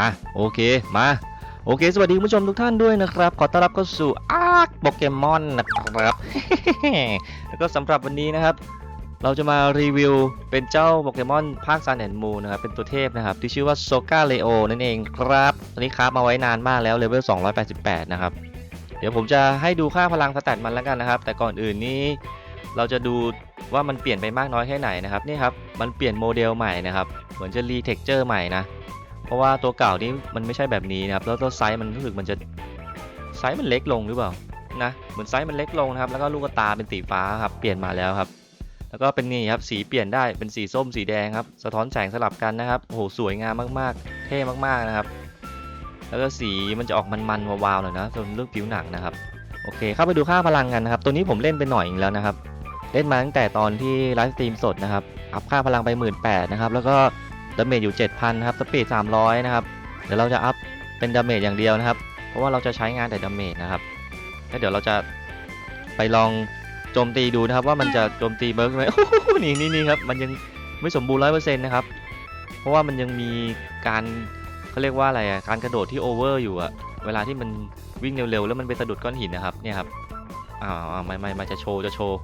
อะโอเคมาโอเค สวัสดีคุณผู้ชมทุกท่านด้วยนะครับ ขอต้อนรับเข้าสู่อาร์คโปเกมอนนะครับ แล้วก็สำหรับวันนี้นะครับ เราจะมารีวิวเป็นเจ้าโปเกมอนภาคซันแอนมูนะครับ เป็นตัวเทพนะครับ ที่ชื่อว่าโซกาเลโอนั่นเองครับ ตอนนี้คราฟมาไว้นานมากแล้วเลเวล 288 นะครับ เดี๋ยวผมจะให้ดูค่าพลังสแตทมันแล้วกันนะครับ แต่ก่อนอื่นนี้เราจะดูว่ามันเปลี่ยนไปมากน้อยแค่ไหนนะครับ นี่ครับ มันเปลี่ยนโมเดลใหม่นะครับ เหมือนจะรีเท็กเจอร์ใหม่นะ เพราะว่าตัวเก่านี้มันไม่ใช่แบบนี้นะครับ แล้วตัวไซส์มันรู้สึกมันจะไซส์มันเล็กลงหรือเปล่านะเหมือนไซส์มันเล็กลงนะครับ แล้วก็ลูกตาเป็นสีฟ้าครับเปลี่ยนมาแล้วครับ แล้วก็เป็นนี่ครับสีเปลี่ยนได้เป็นสีส้มสีแดงครับ สะท้อนแสงสลับกันนะครับโอ้โหสวยงามมากๆ เท่มากๆนะครับ แล้วก็สีมันจะออกมันๆวาวๆหน่อยนะส่วนเรื่องผิวหนังนะครับโอเค เข้าไปดูค่าพลังกันนะครับ ตัวนี้ผมเล่นไปหน่อยอีกแล้วนะครับ เล่นมาตั้งแต่ตอนที่ไลฟ์สตรีมสดนะครับ อัพค่าพลังไป 1 8ื่นนะครับ แล้วก็ ดาเมจอยู่ 7,000นะครับสปีด300 นะครับ เดี๋ยวเราจะอัพเป็นดาเมจอย่างเดียวนะครับ เพราะว่าเราจะใช้งานแต่ดาเมจนะครับแล้วเดี๋ยวเราจะไปลองโจมตีดูนะครับ ว่ามันจะโจมตีเบิร์กไหมโอ้โหนี่นี่นี่ครับมันยังไม่สมบูรณ์ร้อยเปอร์เซ็นต์นะครับ เพราะว่ามันยังมีการเขาเรียกว่าอะไรอะการกระโดดที่โอเวอร์อยู่อะเวลาที่มันวิ่งเร็วๆแล้วมันไปสะดุดก้อนหินนะครับเนี่ยครับอ้าวไม่ไม่ม่จะโชว์จะโชว์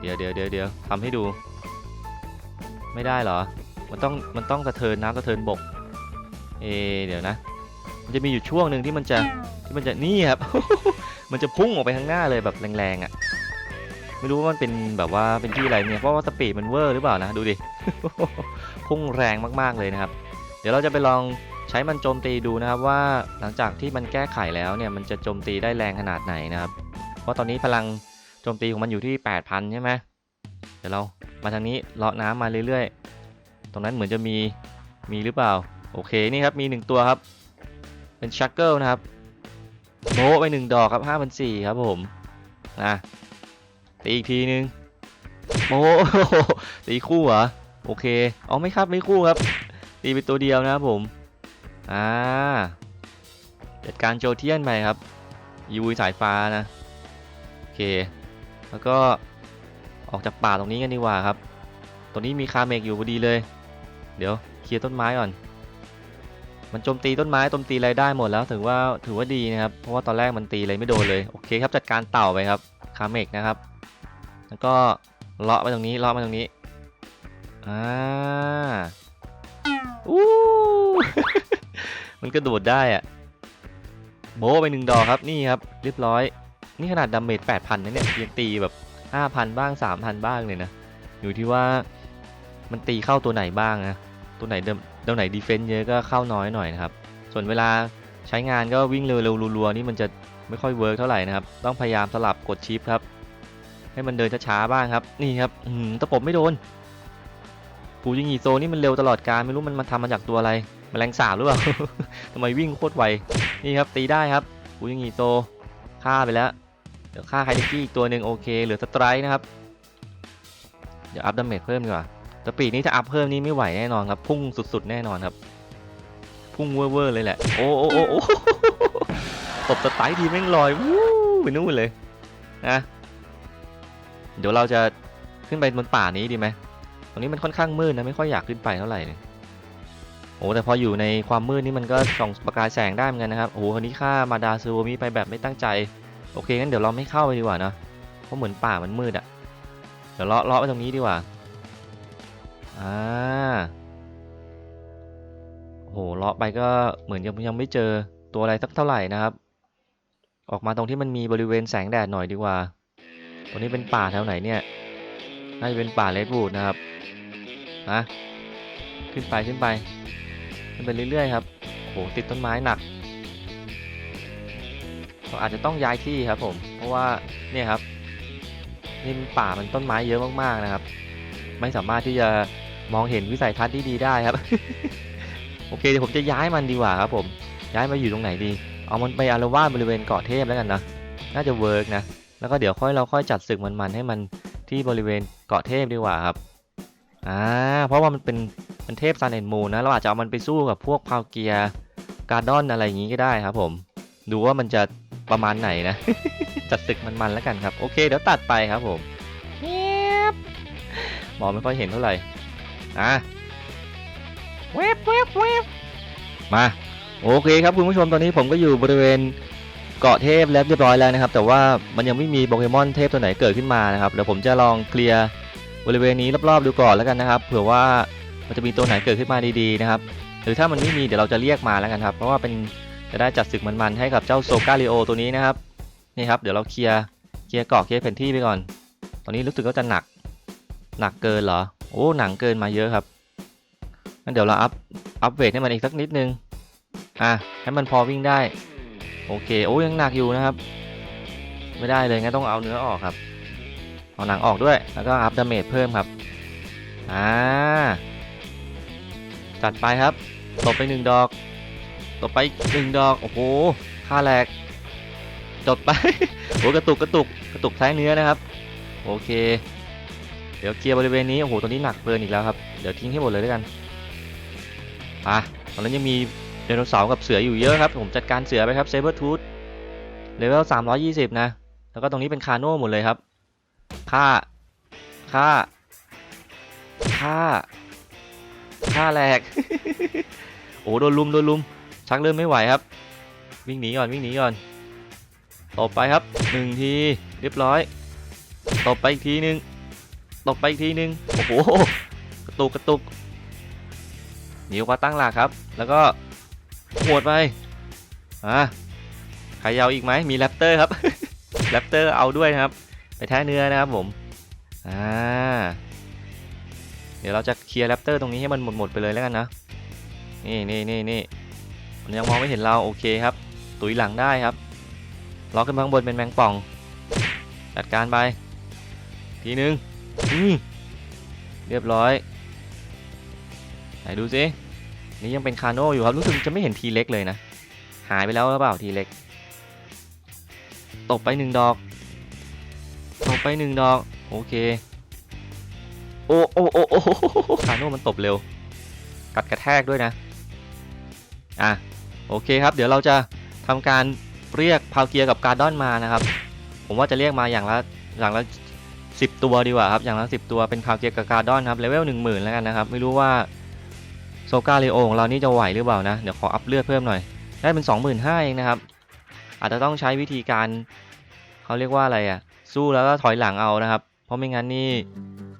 เดี๋ยวเดี๋ยวเดี๋ยวเดี๋ยวทำให้ดู ไม่ได้เหรอ มันต้องมันต้องสะเทินน้ำสะเทินบก เอะเดี๋ยวนะ มันจะมีอยู่ช่วงหนึ่งที่มันจะที่มันจะนี่ครับ มันจะพุ่งออกไปข้างหน้าเลยแบบแรงๆอะ ไม่รู้ว่ามันเป็นแบบว่าเป็นที่อะไรเนี่ยเพราะว่าสปีดมันเวอร์หรือเปล่านะดูดิ พุ่งแรงมากๆเลยนะครับ เดี๋ยวเราจะไปลองใช้มันโจมตีดูนะครับว่าหลังจากที่มันแก้ไขแล้วเนี่ยมันจะโจมตีได้แรงขนาดไหนนะครับ เพราะตอนนี้พลังโจมตีของมันอยู่ที่ 8,000 ใช่ไหมเดี๋ยวเรามาทางนี้เลาะน้ำมาเรื่อยๆ ตรงนั้นเหมือนจะมีมีหรือเปล่า โอเคนี่ครับมี 1 ตัวครับ เป็นชักเกิลนะครับโบไป 1 ดอกครับ5,400ครับผมนะตีอีกทีนึงโบตีคู่เหรอโอเคอ๋อไม่ครับไม่คู่ครับ ตีไปตัวเดียวนะครับผมอ่าจัดการโจเทียนไปครับยูสายฟ้านะโอเค แล้วก็ออกจากป่าตรงนี้กันดีกว่าครับตรงนี้มีคาเมกอยู่พอดีเลย เดี๋ยวเคลียร์ต้นไม้ก่อน มันโจมตีต้นไม้โจมตีอะไรได้หมดแล้วถือว่าถือว่าดีนะครับ เพราะว่าตอนแรกมันตีอะไรไม่โดนเลย โอเคครับจัดการเต่าไปครับ คาเมกนะครับ แล้วก็เลาะไปตรงนี้เลาะไปตรงนี้ อ่าอู้ มันกระโดดได้อะโบไปหนึ่งดอกครับนี่ครับ เรียบร้อย นี่ขนาดดาเมจ8,000นะเนี่ยยังตีแบบ 5,000 บ้าง 3,000 บ้างเลยนะ อยู่ที่ว่ามันตีเข้าตัวไหนบ้างนะ ตัวไหนเดิมตัวไหนดีเฟนต์เยอะก็เข้าน้อยหน่อยนะครับ ส่วนเวลาใช้งานก็วิ่งเร็วๆรัวๆนี่มันจะไม่ค่อยเวิร์กเท่าไหร่นะครับ ต้องพยายามสลับกดชิปครับ ให้มันเดินช้าๆบ้างครับ นี่ครับอืมตะปบไม่โดนปูยิงอีโซนี่มันเร็วตลอดการไม่รู้มันมาทำมาจากตัวอะไรแมลงสาบหรือเปล่าทำไมวิ่งโคตรไวนี่ครับตีได้ครับปูยิงอีโซฆ่าไปแล้วเดี๋ยวฆ่าไฮเดกี้อีกตัวหนึ่งโอเคเหลือสไตร์นะครับเดี๋ยวอัพดาเมจเพิ่มดีกว่า แต่ปีนี้ถ้าอัพเพิ่มนี่ไม่ไหวแน่นอนครับ พุ่งสุดๆแน่นอนครับ พุ่งเว่อร์เลยแหละ โอ้โอ้โอ้ตบสไตร์ทีแม่งลอยวู้ไปนู่นเลยนะเดี๋ยวเราจะขึ้นไปบนป่านี้ดีไหมตรงนี้มันค่อนข้างมืดนะไม่ค่อยอยากขึ้นไปเท่าไหร่โอ้แต่พออยู่ในความมืดนี่มันก็ส่องประกายแสงได้เหมือนกันนะครับโอ้โหคนนี้ฆ่ามาดาซูโอมิไปแบบไม่ตั้งใจ โอเคงั้นเดี๋ยวเราไม่เข้าไปดีกว่าเนะเพราะเหมือนป่ามันมืดอะเดี๋ยวเลาะเลาะไปตรงนี้ดีกว่า อ่าโหเลาะไปก็เหมือนยังยังไม่เจอตัวอะไรสักเท่าไหร่นะครับ ออกมาตรงที่มันมีบริเวณแสงแดดหน่อยดีกว่าตรงนี้เป็นป่าแถวไหนเนี่ยน่าจะเป็นป่าเลดวูดนะครับนะขึ้นไปขึ้นไปขึ้นไปเรื่อยๆครับโหติดต้นไม้หนักเราอาจจะต้องย้ายที่ครับผม เพราะว่าเนี่ยครับนี่ป่ามันต้นไม้เยอะมากๆนะครับ ไม่สามารถที่จะ มองเห็นวิสัยทัศน์ที่ดีได้ครับ โอเคเดี๋ยวผมจะย้ายมันดีกว่าครับผม ย้ายมาอยู่ตรงไหนดี เอามันไปอารวาสบริเวณเกาะเทพแล้วกันนะ น่าจะเวิร์กนะ แล้วก็เดี๋ยวค่อยเราค่อยจัดศึกมันๆให้มันที่บริเวณเกาะเทพดีกว่าครับอ่าเพราะว่ามันเป็นเป็นเทพซันเอ็นมูนะ เราอาจจะเอามันไปสู้กับพวกพาวเกียการ์ดอนอะไรอย่างนี้ก็ได้ครับผม ดูว่ามันจะประมาณไหนนะ จัดศึกมันๆแล้วกันครับ โอเคเดี๋ยวตัดไปครับผมเงียมองไม่ค่อยเห็นเท่าไหร่ อะเวบเวบเวบมา โอเคครับคุณผู้ชมตอนนี้ผมก็อยู่บริเวณเกาะเทพแล้วเรียบร้อยแล้วนะครับ แต่ว่ามันยังไม่มีโปเกมอนเทพตัวไหนเกิดขึ้นมานะครับเดี๋ยวผมจะลองเคลียร์บริเวณนี้รอบๆดูก่อนแล้วกันนะครับเผื่อว่ามันจะมีตัวไหนเกิดขึ้นมาดีๆนะครับ หรือถ้ามันไม่มีเดี๋ยวเราจะเรียกมาแล้วกันครับ เพราะว่าเป็นจะได้จัดศึกมันๆให้กับเจ้าโซกาลิโอตัวนี้นะครับนี่ครับเดี๋ยวเราเคลียร์เคลียร์เกาะเคลียร์แผนที่ไปก่อน ตอนนี้รู้สึกว่าจะหนัก หนักเกินเหรอ โอ้ หนังเกินมาเยอะครับงั้นเดี๋ยวเราอัพ อัพเวทให้มันอีกสักนิดนึง อะ ให้มันพอวิ่งได้ โอเค โอ้ยังหนักอยู่นะครับ ไม่ได้เลยงั้นต้องเอาเนื้อออกครับ เอาหนังออกด้วย แล้วก็อัพดาเมจเพิ่มครับ อ่า จัดไปครับ ตบไปหนึ่งดอก ตบไปหนึ่งดอก โอ้โหค่าแหลก จดไป โอ้กระตุกกระตุกกระตุกท้ายเนื้อนะครับ โอเค เดี๋ยวเคลียร์บริเวณนี้ โอ้โห ตัวนี้หนักเกินอีกแล้วครับ เดี๋ยวทิ้งให้หมดเลยด้วยกันอะตอนนั้นยังมีไดโนเสาร์กับเสืออยู่เยอะครับ ผมจัดการเสือไปครับเซเบอร์ทูธเลเวล320นะ แล้วก็ตรงนี้เป็นคาโน่หมดเลยครับ ค่า ค่า ค่า ค่าแหลก โอ้โหโดนลุมโดนลุม ชักเริ่มไม่ไหวครับ วิ่งหนีก่อนวิ่งหนีก่อน ตบไปครับหนึ่งที เรียบร้อย ตบไปอีกทีหนึ่ง ตบไปอีกทีหนึ่งโอ้โห กระตุกกระตุกหนีออกมาตั้งหลักครับ แล้วก็หวดไป อะใครเอาอีกไหม มีแรปเตอร์ครับ แรปเตอร์เอาด้วยนะครับ ไปแท้เนื้อนะครับผม อ่า เดี๋ยวเราจะเคลียร์แรปเตอร์ตรงนี้ให้มันหมดหมดไปเลยแล้วกันนะ นี่นี่นี่นี่มันยังมองไม่เห็นเราโอเคครับ ตุยหลังได้ครับ ล็อกขึ้นมาข้างบนเป็นแมงป่อง จัดการไป ทีนึง อืมเรียบร้อย ไหนดูสินี่ยังเป็นคาโน่อยู่ครับ รู้สึกจะไม่เห็นทีเล็กเลยนะ หายไปแล้วหรือเปล่าทีเล็ก ตกไปหนึ่งดอก ตกไปหนึ่งดอก โอเค โอ้โอ้โอ้โอ้คาโน่มันตบเร็ว กัดกระแทกด้วยนะ อะ โอเคครับ เดี๋ยวเราจะทำการเรียกพาวเกียร์กับการ์ดอนมานะครับ ผมว่าจะเรียกมาอย่างละอย่างละ สิบตัวดีกว่าครับ อย่างละสิบตัวเป็นพาวเกียร์กับการ์ดอนครับ เลเวลหนึ่งหมื่นแล้วกันนะครับ ไม่รู้ว่าโซกาเลโอของเรานี่จะไหวหรือเปล่านะ เดี๋ยวขออัพเลือดเพิ่มหน่อย ได้เป็น 25,000เองนะครับ อาจจะต้องใช้วิธีการ เขาเรียกว่าอะไรอะ สู้แล้วก็ถอยหลังเอานะครับ เพราะไม่งั้นนี่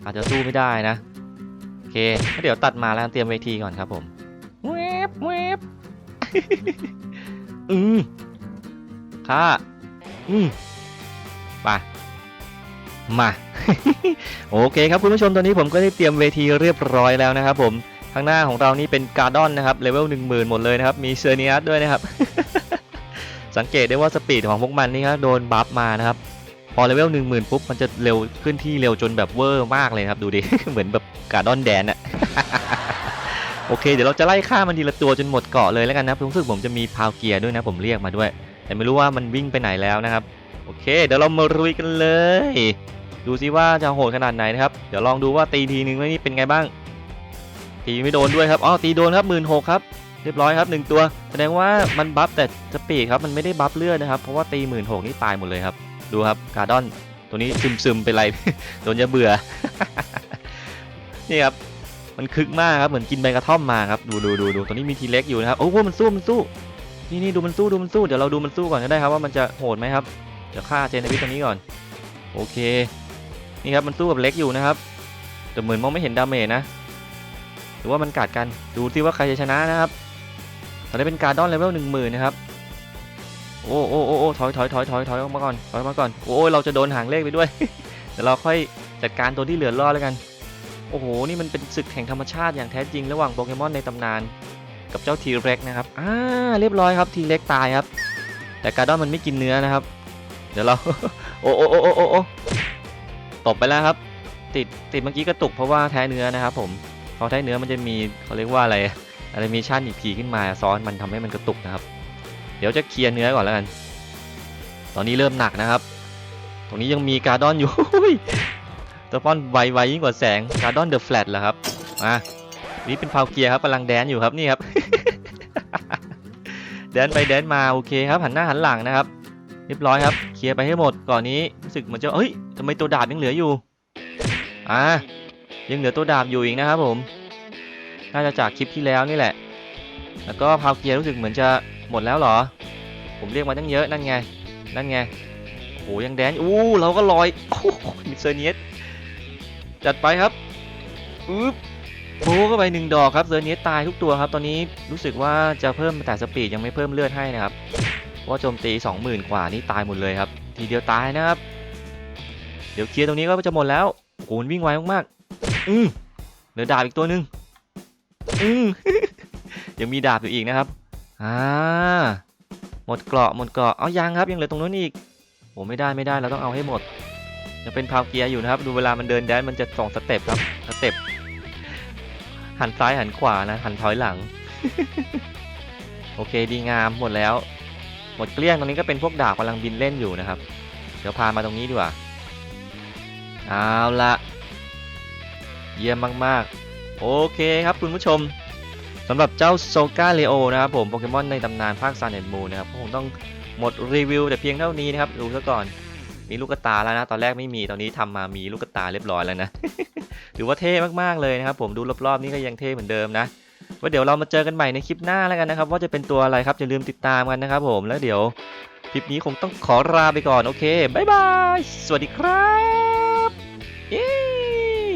อาจจะสู้ไม่ได้นะ โอเคงั้นเดี๋ยวตัดมาแล้วเตรียมเวทีก่อนครับผมเวบเวบอืมค่าอืมไป มา โอเคครับคุณผู้ชมตอนนี้ผมก็ได้เตรียมเวทีเรียบร้อยแล้วนะครับผมข้างหน้าของเรานี่เป็นการ์ดอนนะครับเลเวล10,000 หมดเลยนะครับมีเซอร์เนียสด้วยนะครับ สังเกตได้ว่าสปีดของพวกมันนี่ครับโดนบัฟมานะครับพอเลเวล10,000 ปุ๊บมันจะเร็วขึ้นที่เร็วจนแบบเวอร์มากเลยครับดูดิ เหมือนแบบการ์ดอนแดนอะโอเคเดี๋ยวเราจะไล่ฆ่ามันทีละตัวจนหมดเกาะเลยแล้วกันนะรู้สึกผมจะมีพาวเกียร์ด้วยนะผมเรียกมาด้วย แต่ไม่รู้ว่ามันวิ่งไปไหนแล้วนะครับ โอเค เดี๋ยวเรามารุยกันเลย ดูซิว่าจะโหดขนาดไหนนะครับ เดี๋ยวลองดูว่าตีทีนึงนี่เป็นไงบ้าง ตีไม่โดนด้วยครับ อ๋อ ตีโดนครับหมื่นหกครับ เรียบร้อยครับหนึ่งตัว แสดงว่ามันบัฟแต่สปีดครับ มันไม่ได้บัฟเลือดนะครับ เพราะว่าตีหมื่นหกนี่ตายหมดเลยครับ ดูครับการ์ดอน ตัวนี้ซึมซึมๆเป็นไร โดนจะเบื่อ นี่ครับ มันคึกมากครับ เหมือนกินใบกระท่อมมาครับ ดูดูดูดูตัวนี้มีทีเล็กอยู่นะครับ โอ้โห มันสู้ มันสู้ นี่นี่ดูมันสู้ ดูมันสู้ เดี๋ยวเราดูมันสู้ก่อนก็ได้ครับว่ามันจะโหดไหมครับ เดี๋ยวฆ่าเจนวิทตัวนี้ก่อน โอเค นี่ครับมันสู้กับเล็กอยู่นะครับ แต่เหมือนมองไม่เห็นดาเมจนะ หรือว่ามันกัดกันดูซิว่าใครจะชนะนะครับตอนนี้เป็นการ์ดอนเลเวลหนึ่งหมื่นนะครับโอ้โอ้โอ้โอ้ถอยถอยถอยถอยถอยออกมาก่อนถอยออกมาก่อนโอ้ยเราจะโดนหางเลขไปด้วยเดี๋ยวเราค่อยจัดการตัวที่เหลือรอดแล้วกัน โอ้โห นี่มันเป็นศึกแห่งธรรมชาติอย่างแท้จริงระหว่างโปเกมอนในตำนาน กับเจ้าทีเร็กนะครับอ่าเรียบร้อยครับทีเร็กตายครับ แต่การ์ดอนมันไม่กินเนื้อนะครับ เดี๋ยวเรา โอ้โอ้โอ้โอ้โอ้ ตบไปแล้วครับ ติดติดเมื่อกี้กระตุกเพราะว่าแท้เนื้อนะครับผมพอแท้เนื้อมันจะมีเขาเรียกว่าอะไรอะไรมีชั่นอีกทีขึ้นมาซ้อนมันทำให้มันกระตุกนะครับ เดี๋ยวจะเคลียร์เนื้อก่อนแล้วกัน ตอนนี้เริ่มหนักนะครับ ตรงนี้ยังมีการ์ดอนอยู่ตัวป้อนไวไวยิ่งกว่าแสงการ์ดอนเดอะแฟลตเหรอครับมานี่เป็นพาวเกียร์ครับกำลังแดนอยู่ครับนี่ครับแดนไปแดนมาโอเคครับหันหน้าหันหลังนะครับ เรียบร้อยครับ เคลียร์ไปให้หมดก่อนนี้รู้สึกเหมือนจะเอ้ย ทำไมตัวดาบยังเหลืออยู่ อ่า ยังเหลือตัวดาบอยู่อีกนะครับผม น่าจะจากคลิปที่แล้วนี่แหละ แล้วก็พาวเกียร์รู้สึกเหมือนจะหมดแล้วเหรอ ผมเรียกมาตั้งเยอะนั่นไง นั่นไงโอ้โหยังแดน อู้ เราก็ลอยโอ้มิเซอร์เนียสจัดไปครับอึ๊บโอ้เข้าไปหนึ่งดอกครับเซอร์เนียสตายทุกตัวครับ ตอนนี้รู้สึกว่าจะเพิ่มแต่สปีดยังไม่เพิ่มเลือดให้นะครับว่าโจมตี 20,000 กว่านี่ตายหมดเลยครับ ทีเดียวตายนะครับ เดี๋ยวเคลียร์ตรงนี้ก็จะหมดแล้วโอ้มันวิ่งไวมากๆอืมเหลือดาบอีกตัวหนึ่งอืมยังมีดาบอยู่อีกนะครับอ่าหมดเกราะหมดเกราะเอายังครับยังเหลือตรงนู้นอีกโอ้ไม่ได้ไม่ได้เราต้องเอาให้หมดยังเป็นพาวเกียร์อยู่นะครับ ดูเวลามันเดินแดนมันจะสองสเต็ปครับสเต็ปหันซ้ายหันขวานะหันถอยหลัง โอเคดีงามหมดแล้ว หมดเกลี้ยงตรงนี้ก็เป็นพวกดาบกำลังบินเล่นอยู่นะครับ เดี๋ยวพามาตรงนี้ดีกว่า เอาละเยี่ยมมากๆ โอเคครับคุณผู้ชมสำหรับเจ้าโซกาเลโอนะครับผมโปเกมอนในตำนานภาคซันแอนด์มูนะครับก็คงต้องหมดรีวิวแต่เพียงเท่านี้นะครับ ดูซะก่อนมีลูกกระตาแล้วนะ ตอนแรกไม่มีตอนนี้ทำมามีลูกกระตาเรียบร้อยแล้วนะถือว่าเท่มากๆเลยนะครับผมดูรอบๆ นี่ก็ยังเท่เหมือนเดิมนะว่าเดี๋ยวเรามาเจอกันใหม่ในคลิปหน้าแล้วกันนะครับ ว่าจะเป็นตัวอะไรครับอย่าลืมติดตามกันนะครับผมแล้วเดี๋ยวคลิปนี้คงต้องขอลาไปก่อนโอเคบ๊ายบายสวัสดีครับ